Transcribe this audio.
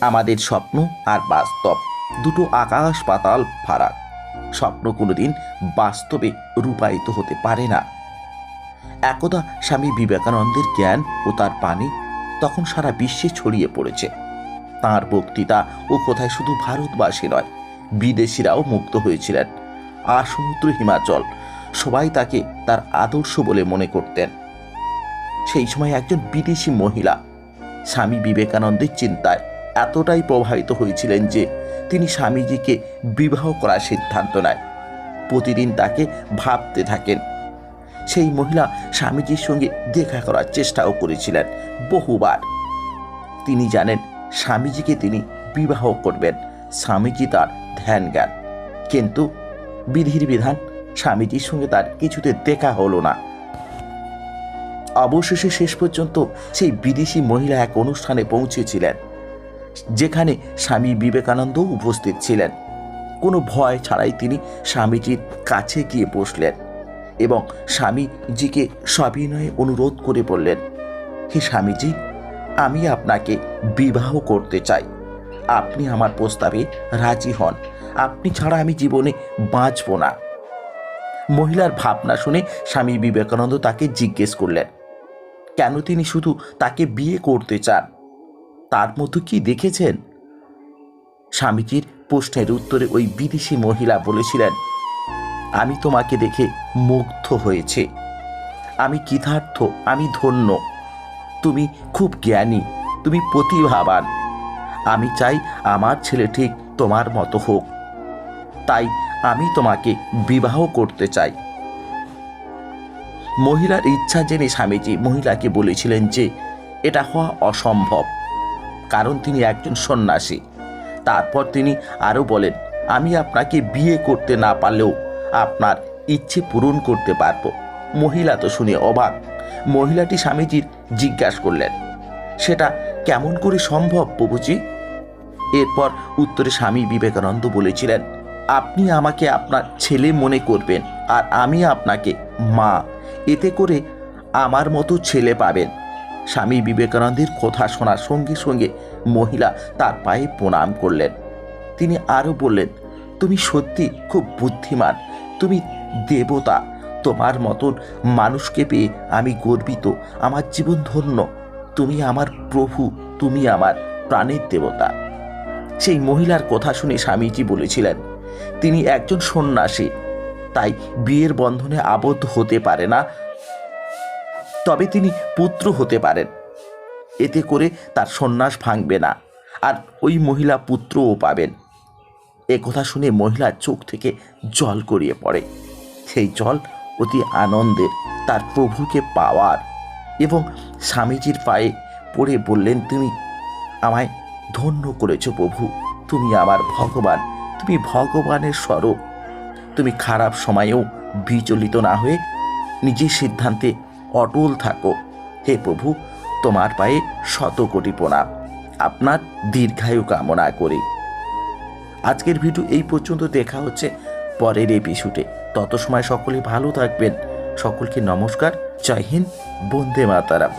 আমাদের স্বপ্ন আর বাস্তব। দুটো আকাশ পাতাল ফারাক। স্বপ্ন কোনোদিন বাস্তবে রূপায়িত হতে পারে না। একদা স্বামী বিবেকানন্দের জ্ঞান ও তার পানি তখন সারা বিশ্বে ছড়িয়ে পড়েছে। তাঁর বক্তৃতা ও কোথায় শুধু ভারতবাসী নয়, বিদেশিরাও মুক্ত হয়েছিলেন। আর সমুদ্র হিমাচল, সবাই তাকে তার আদর্শ বলে মনে করতেন। সেই সময় একজন বিদেশি মহিলা, স্বামী বিবেকানন্দের চিন্তায় এতটাই প্রভাবিত হয়েছিলেন যে তিনি স্বামীজিকে বিবাহ করার সিদ্ধান্ত নেয় প্রতিদিন তাকে ভাবতে থাকেন। সেই মহিলা স্বামীজির সঙ্গে দেখা করার চেষ্টাও করেছিলেন বহুবার। তিনি জানেন স্বামীজিকে তিনি বিবাহ করবেন, স্বামীজি তার ধ্যান জ্ঞান কিন্তু বিধির বিধান স্বামীজির সঙ্গে তার কিছুতে দেখা হলো না। অবশেষে শেষ পর্যন্ত সেই বিদেশি মহিলা এক অনুষ্ঠানে পৌঁছেছিলেন। যেখানে স্বামী বিবেকানন্দ উপস্থিত ছিলেন। কোনো ভয় ছাড়াই তিনি স্বামীজির কাছে গিয়ে বসলেন এবং স্বামীজিকে সবিনয়ে অনুরোধ করে বললেন, হে স্বামীজি, আমি আপনাকে বিবাহ করতে চাই। আপনি আমার প্রস্তাবে রাজি হন। আপনি ছাড়া আমি জীবনে বাঁচব না। মহিলার ভাবনা শুনে স্বামী বিবেকানন্দ তাকে জিজ্ঞেস করলেন, কেন তিনি শুধু তাকে বিয়ে করতে চান? তার মতো কি দেখেছেন? স্বামীজির প্রশ্নের উত্তরে ওই বিদেশি মহিলা বলেছিলেন, আমি তোমাকে দেখে মুগ্ধ হয়েছে। আমি কৃতার্থ, আমি ধন্য। তুমি খুব জ্ঞানী, তুমি প্রতিভাবান। আমি চাই আমার ছেলে ঠিক তোমার মতো হোক। তাই আমি তোমাকে বিবাহ করতে চাই। মহিলার ইচ্ছা জেনে স্বামীজি মহিলাকে বলেছিলেন যে, এটা হওয়া অসম্ভব। কারণ তিনি একজন সন্ন্যাসী। তারপর তিনি আরও বলেন, আমি আপনাকে বিয়ে করতে না পারলেও আপনার ইচ্ছে পূরণ করতে পারব। মহিলা তো শুনে অবাক। মহিলাটি স্বামীজির জিজ্ঞাসা করলেন, সেটা কেমন করে সম্ভব প্রভুজি এরপর উত্তরে স্বামী বিবেকানন্দ বলেছিলেন, আপনি আমাকে আপনার ছেলে মনে করবেন আর আমি আপনাকে মা। এতে করে আমার মতো ছেলে পাবেন। স্বামী বিবেকানন্দের কথা শোনার সঙ্গে সঙ্গে মহিলা তার পায়ে প্রণাম করলেন। তিনি আরও বললেন, তুমি সত্যি খুব বুদ্ধিমান। তুমি দেবতা। তোমার মতন মানুষকে পেয়ে আমি গর্বিত। আমার জীবন ধন্য। তুমি আমার প্রভু। তুমি আমার প্রাণের দেবতা। সেই মহিলার কথা শুনে স্বামীজি বলেছিলেন, তিনি একজন সন্ন্যাসী। তাই বিয়ের বন্ধনে আবদ্ধ হতে পারে না। তবে তিনি পুত্র হতে পারেন। এতে করে তার সন্ন্যাস ভাঙবে না, আর ওই মহিলা পুত্রও পাবেন। এ কথা শুনে মহিলার চোখ থেকে জল গড়িয়ে পড়ে। সেই জল অতি আনন্দের, তার প্রভুকে পাওয়ার এবং স্বামীজির পায়ে পড়ে বললেন, তুমি আমায় ধন্য করেছ প্রভু। তুমি আমার ভগবান। তুমি ভগবানের স্বরূপ। তুমি খারাপ সময়েও বিচলিত না হয়ে নিজের সিদ্ধান্তে অটল থাকো। হে প্রভু, তোমার পায়ে শত কোটি প্রণাম আপনার দীর্ঘায়ু কামনা করি। আজকের ভিডিও এই পর্যন্ত। দেখা হচ্ছে পরের এপিসোডে তত সময় সকলে ভালো থাকবেন। সকলকে নমস্কার। জয় হিন্দ, বন্দে মাতারাম।